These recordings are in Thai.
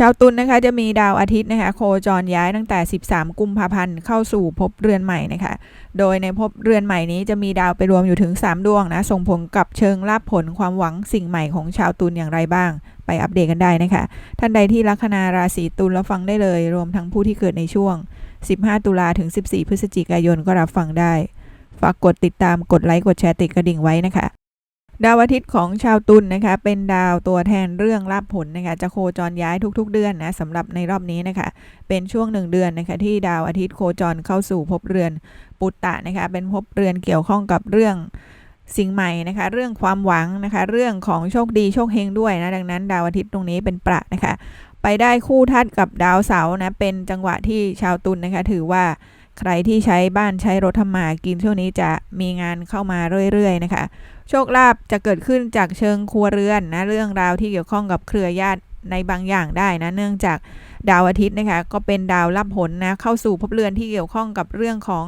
ชาวตุลนะคะจะมีดาวอาทิตย์นะคะโคจรย้ายตั้งแต่ 13 กุมภาพันธ์เข้าสู่ภพเรือนใหม่นะคะโดยในภพเรือนใหม่นี้จะมีดาวไปรวมอยู่ถึง 3 ดวงนะส่งผลกับเชิงลาภผลความหวังสิ่งใหม่ของชาวตุลอย่างไรบ้าง ไปอัปเดตกันได้นะคะท่านใดที่ลัคนาราศีตุลแล้วฟังได้เลย รวมทั้งผู้ที่เกิดในช่วง 15 ตุลาถึง 14 พฤศจิกายนก็รับฟังได้ ฝากกดติดตามกดไลค์กดแชร์ติดกระดิ่งไว้นะคะ ดาวอาทิตย์ของชาวตุลนนะคะ เป็นดาวตัวแทนเรื่องลาภผลนะคะ จะโคจรย้ายทุกๆ เดือนนะสำหรับในรอบนี้นะคะ เป็นช่วงหนึ่งเดือนนะคะ ที่ดาวอาทิตย์โคจรเข้าสู่ภพเรือนปุตตะนะคะ เป็นภพเรือนเกี่ยวข้องกับเรื่องสิ่งใหม่นะคะ เรื่องความหวังนะคะ เรื่องของโชคดีโชคเฮงด้วยนะดังนั้น ดาวอาทิตย์ตรงนี้เป็นประนะคะ ไปได้คู่ทัดกับดาวเสาร์นะเป็นจังหวะที่ชาวตุลนนะคะ ถือว่าใครที่ใช้บ้านใช้รถทำมาหากินช่วงนี้จะมีงานเข้ามาเรื่อยๆนะคะ โชคลาภจะเกิดขึ้นจากเชิงครัวเรือนนะเรื่องราวที่เกี่ยวข้องกับเครือญาติในบางอย่างได้นะเนื่องจากดาวอาทิตย์นะคะก็เป็นดาวรับผลนะเข้าสู่ภพเรือนที่เกี่ยวข้องกับเรื่องของ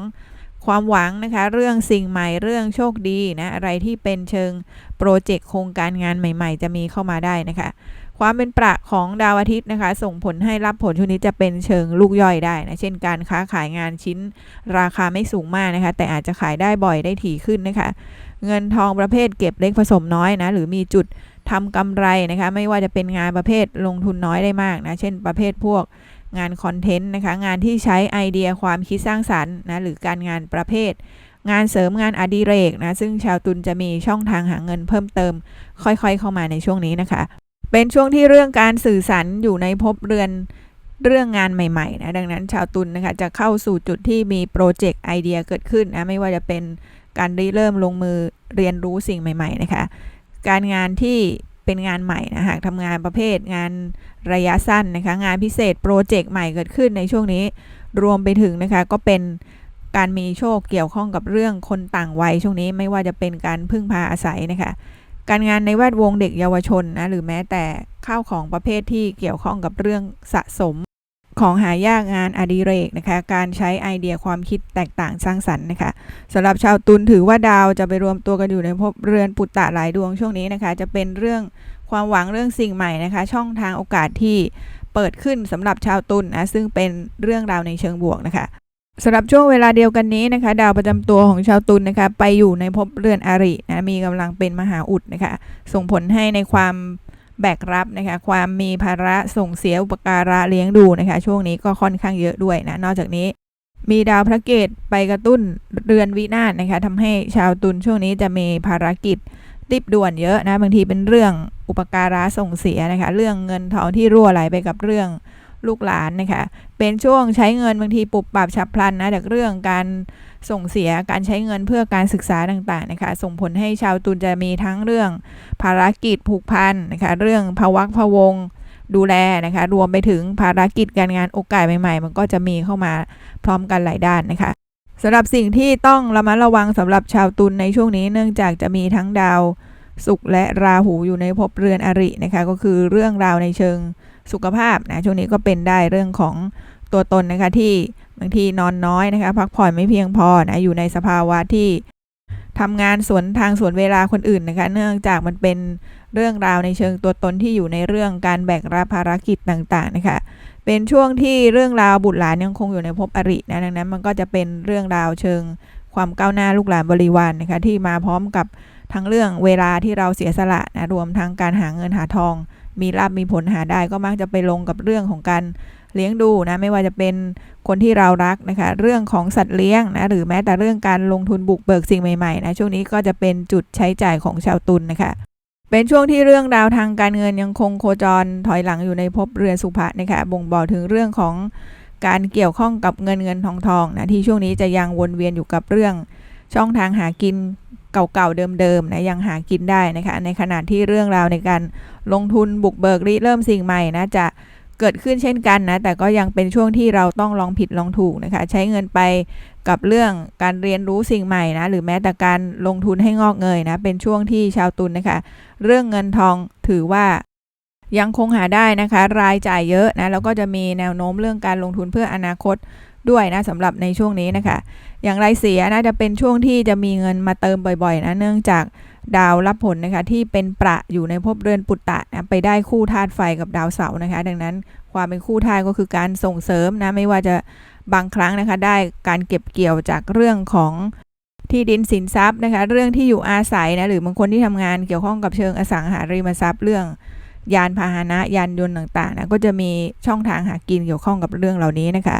ความหวังนะคะ เรื่องสิ่งใหม่เรื่องโชคดีนะอะไรที่เป็นเชิงโปรเจกต์โครงการงานใหม่ ๆ จะมีเข้ามาได้นะคะ ความเป็นประของดาวอาทิตย์นะคะ ส่งผลให้รับผลช่วงนี้จะเป็นเชิงลูกย่อยได้นะเช่นการค้าขายงานชิ้นราคาไม่สูงมากนะคะ แต่อาจจะขายได้บ่อยได้ถี่ขึ้นนะคะ เงินทองประเภทเก็บเล็กผสมน้อยนะหรือมีจุดทำกำไรนะคะไม่ว่าจะเป็นงานประเภทลงทุนน้อยได้มากนะเช่นประเภทพวกงานคอนเทนต์นะคะงานที่ใช้ไอเดียความคิดสร้างสรรค์นะหรือการงานประเภท งานเสริมงานอดิเรกนะซึ่งชาวตุลจะมีช่องทางหาเงินเพิ่มเติม ค่อยๆ เข้ามาในช่วงนี้นะคะ เป็นช่วงที่เรื่องการสื่อสารอยู่ในภพเรือนเรื่องงานใหม่ๆนะดังนั้นชาวตุลนะคะจะเข้าสู่จุดที่มีโปรเจกต์ไอเดียเกิดขึ้นนะไม่ว่าจะเป็น การริเริ่มลงมือเรียนรู้สิ่งใหม่ ๆ นะคะ การงานที่เป็นงานใหม่นะหากทำงานประเภทงานระยะสั้นนะคะ งานพิเศษโปรเจกต์ใหม่เกิดขึ้นในช่วงนี้ รวมไปถึงนะคะก็เป็นการมีโชคเกี่ยวข้องกับเรื่องคนต่างวัยช่วงนี้ไม่ว่าจะเป็นการพึ่งพาอาศัยนะคะ การงานในแวดวงเด็กเยาวชนนะหรือแม้แต่ข้าวของประเภทที่เกี่ยวข้องกับเรื่องสะสม ของหายากงานอดิเรกนะคะ การใช้ไอเดียความคิดแตกต่างสร้างสรรค์นะคะสำหรับชาวตุลถือว่าดาวจะไปรวมตัวกันอยู่ในภพเรือนปุตตะหลายดวงช่วงนี้นะคะ จะเป็นเรื่องความหวังเรื่องสิ่งใหม่นะคะ ช่องทางโอกาสที่เปิดขึ้นสำหรับชาวตุลนะซึ่งเป็นเรื่องราวในเชิงบวกนะคะสำหรับช่วงเวลาเดียวกันนี้นะคะ ดาวประจำตัวของชาวตุลนะคะ ไปอยู่ในภพเรือนอารินะมีกำลังเป็นมหาอุดนะคะ ส่งผลให้ในความ แบกรับนะคะความมีภาระส่งเสียอุปการะเลี้ยงดูนะคะ ช่วงนี้ก็ค่อนข้างเยอะด้วยนะ นอกจากนี้ มีดาวพระเกตไปกระตุ้นเรือนวินาศนะคะทำให้ชาวตุลช่วงนี้จะมีภารกิจรีบด่วนเยอะนะบางทีเป็นเรื่องอุปการะส่งเสียนะคะ เรื่องเงินทองที่รั่วไหลไปกับเรื่อง ลูกหลานนะคะเป็นช่วงใช้เงินบางทีปุบปับฉับพลันนะจากเรื่องการส่งเสียการใช้เงินเพื่อการศึกษาต่างๆนะคะส่งผลให้ชาวตุลจะมีทั้งเรื่องภารกิจผูกพันนะคะเรื่องภวักพะวงดูแลนะคะรวมไปถึงภารกิจการงานโอกาสใหม่ๆ มันก็จะมีเข้ามาพร้อมกันหลายด้านนะคะสำหรับสิ่งที่ต้องระมัดระวังสำหรับชาวตุลในช่วงนี้เนื่องจากจะมีทั้งดาวศุกร์และราหูอยู่ในภพเรือนอรินะคะก็คือเรื่องราวในเชิง สุขภาพนะช่วงนี้ก็เป็นได้เรื่องของตัวตนนะคะที่บางทีนอนน้อยนะคะพักผ่อนไม่เพียงพอนะอยู่ในสภาวะที่ทำงานสวนทางสวนเวลาคนอื่นนะคะ เนื่องจากมันเป็นเรื่องราวในเชิงตัวตนที่อยู่ในเรื่องการแบกรับภารกิจต่างๆนะคะ เป็นช่วงที่เรื่องราวบุตรหลานยังคงอยู่ในภพอรินะดังนั้นมันก็จะเป็นเรื่องราวเชิงความก้าวหน้าลูกหลานบริวารนนะคะที่มาพร้อมกับทั้งเรื่องเวลาที่เราเสียสละนะรวมทั้งการหาเงินหาทอง มีลาบมีผลหาได้ก็มักจะไปลงกับเรื่องของการเลี้ยงดูนะไม่ว่าจะเป็นคนที่เรารักนะคะ เรื่องของสัตว์เลี้ยงนะหรือแม้แต่เรื่องการลงทุนบุกเบิกสิ่งใหม่ๆนะช่วงนี้ก็จะเป็นจุดใช้จ่ายของชาวตุลนนะคะเป็นช่วงที่เรื่องดาวทางการเงินยังคงโคจรถอยหลังอยู่ในภพเรือนสุภะนะคะบ่งบอกถึงเรื่องของการเกี่ยวข้องกับเงินเงินทองทองนะที่ช่วงนี้จะยังวนเวียนอยู่กับเรื่องช่องทางหากิน เก่าๆเดิมๆนะยังหากินได้นะคะในขณะที่เรื่องราวในการลงทุนบุกเบิกริเริ่มสิ่งใหม่นะจะเกิดขึ้นเช่นกันนะแต่ก็ยังเป็นช่วงที่เราต้องลองผิดลองถูกนะคะใช้เงินไปกับเรื่องการเรียนรู้สิ่งใหม่นะหรือแม้แต่การลงทุนให้งอกเงยนะเป็นช่วงที่ชาวตุลนนะคะเรื่องเงินทองถือว่ายังคงหาได้นะคะ รายจ่ายเยอะนะแล้วก็จะมีแนวโน้มเรื่องการลงทุนเพื่ออนาคต ด้วยนะสำหรับในช่วงนี้นะคะ อย่างไรเสียนะจะเป็นช่วงที่จะมีเงินมาเติมบ่อยๆนะเนื่องจากดาวรับผลนะคะที่เป็นประอยู่ในภพเรือนปุตตะนะไปได้คู่ธาตุไฟกับดาวเสาร์นะคะ ดังนั้นความเป็นคู่ธาตุก็คือการส่งเสริมนะไม่ว่าจะบางครั้งนะคะ ได้การเก็บเกี่ยวจากเรื่องของที่ดินสินทรัพย์นะคะ เรื่องที่อยู่อาศัยนะหรือบางคนที่ทำงานเกี่ยวข้องกับเชิงอสังหาริมทรัพย์เรื่องยานพาหนะยานยนต์ต่างๆนะก็จะมีช่องทางหากินเกี่ยวข้องกับเรื่องเหล่านี้นะคะ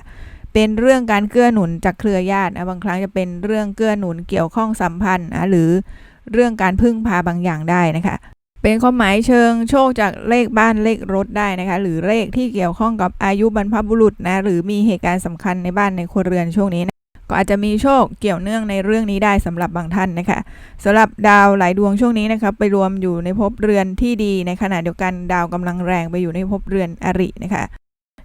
เป็นเรื่องการเกื้อหนุนจากเครือญาตินะบางครั้งจะเป็นเรื่องเกื้อหนุนเกี่ยวข้องสัมพันธ์นะหรือเรื่องการพึ่งพาบางอย่างได้นะคะ เป็นความหมายเชิงโชคจากเลขบ้านเลขรถได้นะคะ หรือเลขที่เกี่ยวข้องกับอายุบรรพบุรุษนะหรือมีเหตุการณ์สำคัญในบ้านในครัวเรือนช่วงนี้นะก็อาจจะมีโชคเกี่ยวเนื่องในเรื่องนี้ได้สำหรับบางท่านนะคะสำหรับดาวหลายดวงช่วงนี้นะคะไปรวมอยู่ในภพเรือนที่ดีในขณะเดียวกันดาวกำลังแรงไปอยู่ในภพเรือนอรินะคะ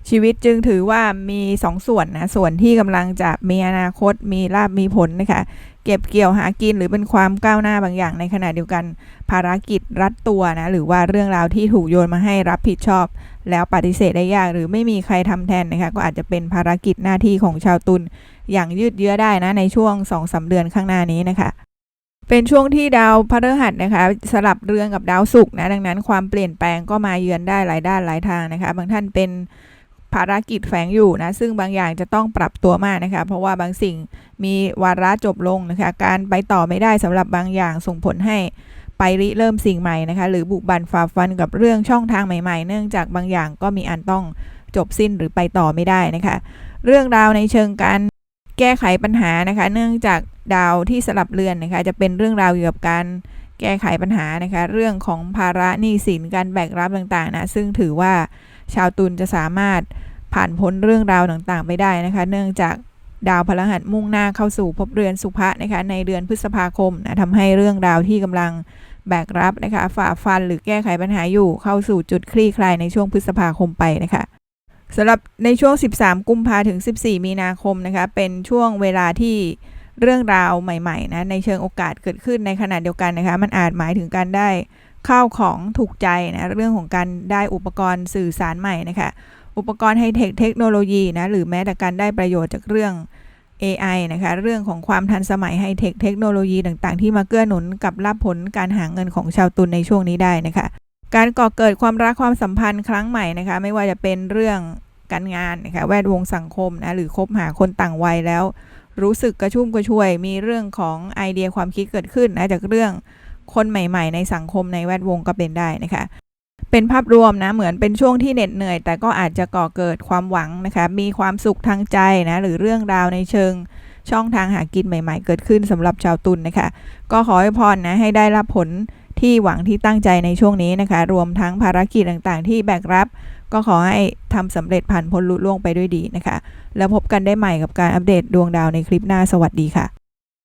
ชีวิตจึงถือว่ามีสองส่วนนะส่วนที่กำลังจะมีอนาคตมีลาบมีผลนะคะ เก็บเกี่ยวหากินหรือเป็นความก้าวหน้าบางอย่างในขณะเดียวกันภารกิจรัดตัวนะหรือว่าเรื่องราวที่ถูกโยนมาให้รับผิดชอบ แล้วปฏิเสธได้ยากหรือไม่มีใครทำแทนนะคะก็อาจจะเป็นภารกิจหน้าที่ของชาวตุลอย่างยืดเยื้อได้นะในช่วง2อสเดือนข้างหน้านี้นะคะเป็นช่วงที่ดาวพฤหัสนะคะ สลับเรืองกับดาวศุกร์นะดังนั้นความเปลี่ยนแปลงก็มาเยือนได้หลายด้านหลายทางนะคะ บางท่านเป็น ภารกิจแฝงอยู่นะซึ่งบางอย่างจะต้องปรับตัวมากนะคะ เพราะว่าบางสิ่งมีวาระจบลงนะคะ การไปต่อไม่ได้สำหรับบางอย่างส่งผลให้ไปริเริ่มสิ่งใหม่นะคะ หรือบุกบันฝ่าฟันกับเรื่องช่องทางใหม่ๆ เนื่องจากบางอย่างก็มีอันต้องจบสิ้นหรือไปต่อไม่ได้นะคะ เรื่องราวในเชิงการแก้ไขปัญหานะคะ เนื่องจากดาวที่สลับเรือนนะคะ จะเป็นเรื่องราวเกี่ยวกับการแก้ไขปัญหานะคะ เรื่องของภาระหนี้สินการแบกรับต่างๆนะซึ่งถือว่า ชาวตุลจะสามารถผ่านพ้นเรื่องราวต่างๆ ไปได้นะคะ เนื่องจากดาวพฤหัสมุ่งหน้าเข้าสู่ภพเรือนสุภะนะคะในเดือนพฤษภาคมนะทำให้เรื่องราวที่กำลังแบกรับนะคะฝ่าฟันหรือแก้ไขปัญหาอยู่เข้าสู่จุดคลี่คลายในช่วงพฤษภาคมไปนะคะสำหรับในช่วง 13 กุมภาถึง 14 มีนาคมนะคะเป็นช่วงเวลาที่เรื่องราวใหม่ๆนะในเชิงโอกาสเกิดขึ้นในขณะเดียวกันนะคะมันอาจหมายถึงการได้ ข้าวของถูกใจนะเรื่องของการได้อุปกรณ์สื่อสารใหม่นะคะอุปกรณ์ไฮเทคเทคโนโลยีนะหรือแม้แต่การได้ประโยชน์จากเรื่อง AI นะคะเรื่องของความทันสมัยไฮเทคเทคโนโลยีต่างๆ ที่มาเกื้อหนุนกับรับผลการหาเงินของชาวตุลในช่วงนี้ได้นะคะการก่อเกิดความรักความสัมพันธ์ครั้งใหม่นะคะไม่ว่าจะเป็นเรื่องการงานนะคะแวดวงสังคมนะหรือคบหาคนต่างวัยแล้ว รู้สึกกระชุ่มกระชวย มีเรื่องของไอเดียความคิดเกิดขึ้นนะจากเรื่อง คนใหม่ ๆ ในสังคมในแวดวงก็เป็นได้นะคะ เป็นภาพรวมนะเหมือนเป็นช่วงที่เหน็ดเหนื่อย แต่ก็อาจจะก่อเกิดความหวังนะคะ มีความสุขทางใจนะหรือเรื่องราวในเชิงช่องทางหากินใหม่ ๆ เกิดขึ้นสำหรับชาวตุลนนะคะ ก็ขอให้พรนะให้ได้รับผลที่หวังที่ตั้งใจในช่วงนี้นะคะ รวมทั้งภารกิจต่างๆ ที่แบกรับ ก็ขอให้ทำสำเร็จผ่านพ้นลุล่วงไปด้วยดีนะคะ แล้วพบกันได้ใหม่กับการอัปเดตดวงดาวในคลิปหน้าสวัสดีค่ะ